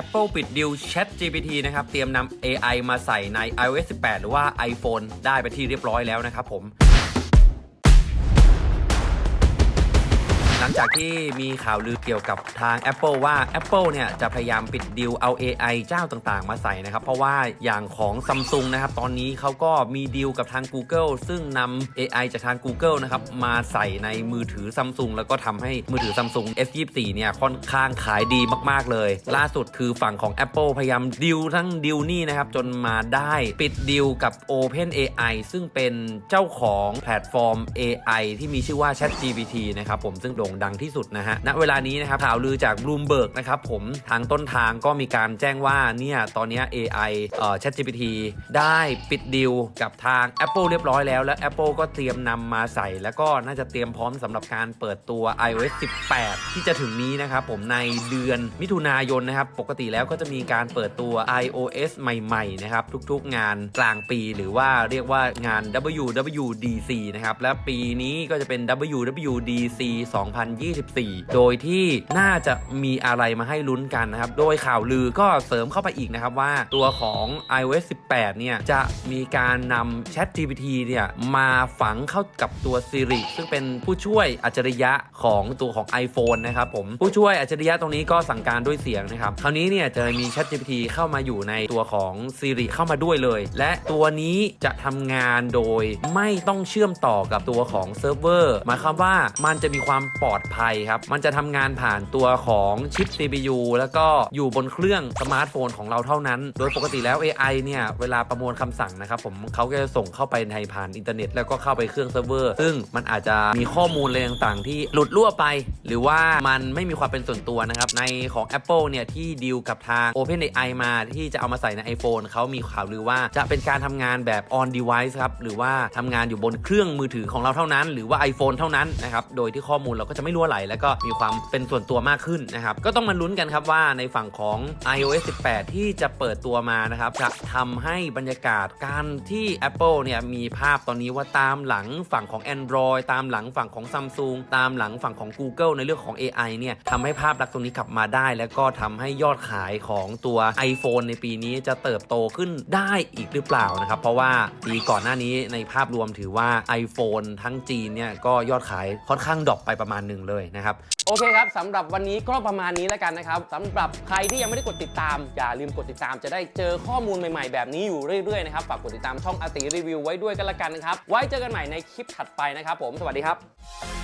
Apple ปิดดิว Chat GPT นะครับ เตรียมนำ AI มาใส่ใน iOS 18 หรือว่า iPhone ได้ไปที่เรียบร้อยแล้วนะครับผม ลังจากที่มีข่าวลือเกี่ยวกับทาง Apple ว่า Apple เนี่ยจะพยายามปิดดิวเอา AI เจ้าต่างๆ มาใส่นะครับ เพราะว่าอย่างของ Samsung นะครับ ตอนนี้เขาก็มีดีลกับทาง Google ซึ่งนำ AI จากทาง Google นะครับ มาใส่ในมือถือ Samsung แล้วก็ทำให้มือถือ Samsung S24 เนี่ยค่อนข้างขายดีมากๆเลย ล่าสุดคือฝั่งของ Apple พยายามดิวทั้งดิวนี่นะครับ จนมาได้ปิดดิวกับ Open AI ซึ่งเป็นเจ้าของแพลตฟอร์ม AI ที่มีชื่อว่า ChatGPT นะครับผมซึ่งโด่งดังที่สุดนะฮะณเวลานี้นะครับข่าวลือจาก Bloomberg นะครับผมทางต้นทางก็มีการแจ้งว่าเนี่ยตอนนี้ AI เอ่อ ChatGPT ได้ปิดดิวกับทาง Apple เรียบร้อยแล้ว และ Apple ก็เตรียมนำมาใส่ แล้วก็น่าจะเตรียมพร้อมสำหรับการเปิดตัว iOS 18 ที่จะถึงนี้นะครับผมในเดือนมิถุนายนนะครับปกติแล้วก็จะมีการเปิดตัว iOS ใหม่ๆนะครับทุกๆงานกลางปีหรือว่าเรียกว่างาน WWDC นะครับและปีนี้ก็จะเป็น WWDC 2 0 2024 โดยที่น่าจะมีอะไรมาให้ลุ้นกันนะครับ โดยข่าวลือก็เสริมเข้าไปอีกนะครับว่าตัวของ iOS 18 เนี่ย จะมีการนำ Chat GPT เนี่ย มาฝังเข้ากับตัว Siri ซึ่งเป็นผู้ช่วยอัจฉริยะของตัวของ iPhone นะครับผม ผู้ช่วยอัจฉริยะตรงนี้ก็สั่งการด้วยเสียงนะครับ คราวนี้เนี่ยจะมี Chat GPT เข้ามาอยู่ในตัวของ Siri เข้ามาด้วยเลย และตัวนี้จะทำงานโดยไม่ต้องเชื่อมต่อกับตัวของเซิร์ฟเวอร์หมายความว่ามันจะมีความปลอดภัยครับ มันจะทำงานผ่านตัวของชิป CPU แล้วก็อยู่บนเครื่องสมาร์ทโฟนของเราเท่านั้น โดยปกติแล้ว AI เนี่ย เวลาประมวลคำสั่งนะครับผมเขาก็จะส่งเข้าไปในผ่านอินเทอร์เน็ต แล้วก็เข้าไปเครื่องเซิร์ฟเวอร์ ซึ่งมันอาจจะมีข้อมูลอะไรต่างๆ ที่หลุดรั่วไป หรือว่ามันไม่มีความเป็นส่วนตัวนะครับ ในของ Apple เนี่ยที่ดีลกับทาง OpenAI มาที่จะเอามาใส่ใน iPhone เขามีข่าวลือว่าจะเป็นการทำงานแบบ on device ครับหรือว่าทำงานอยู่บนเครื่องมือถือของเราเท่านั้น หรือว่า iPhone เท่านั้นนะครับโดยที่ข้อมูลเราก็จะไม่รั่วไหล แล้วก็มีความเป็นส่วนตัวมากขึ้นนะครับก็ต้องมาลุ้นกันครับว่าในฝั่งของ iOS 18 ที่จะเปิดตัวมานะครับจะทำให้บรรยากาศการที่ Apple เนี่ยมีภาพตอนนี้ว่าตามหลังฝั่งของ Android ตามหลังฝั่งของ Samsung ตามหลังฝั่งของ Google ในเรื่องของ AI เนี่ยทำให้ภาพลักษณ์ตรงนี้กลับมาได้ แล้วก็ทำให้ยอดขายของตัว iPhone ในปีนี้จะเติบโตขึ้นได้อีกหรือเปล่านะครับ เพราะว่าปีก่อนหน้านี้ในภาพรวมถือว่า iPhone ทั้งจีนเนี่ยก็ยอดขายค่อนข้างดรอปไปประมาณหนึ่งเลยนะครับโอเคครับสำหรับวันนี้ก็ประมาณนี้แล้วกันนะครับสำหรับใครที่ยังไม่ได้กดติดตาม อย่าลืมกดติดตามจะได้เจอข้อมูลใหม่ๆ แบบนี้อยู่เรื่อยๆนะครับฝากกดติดตามช่องอาติรีวิวไว้ด้วยกันละกันนะครับไว้เจอกันใหม่ในคลิปถัดไปนะครับผมสวัสดีครับ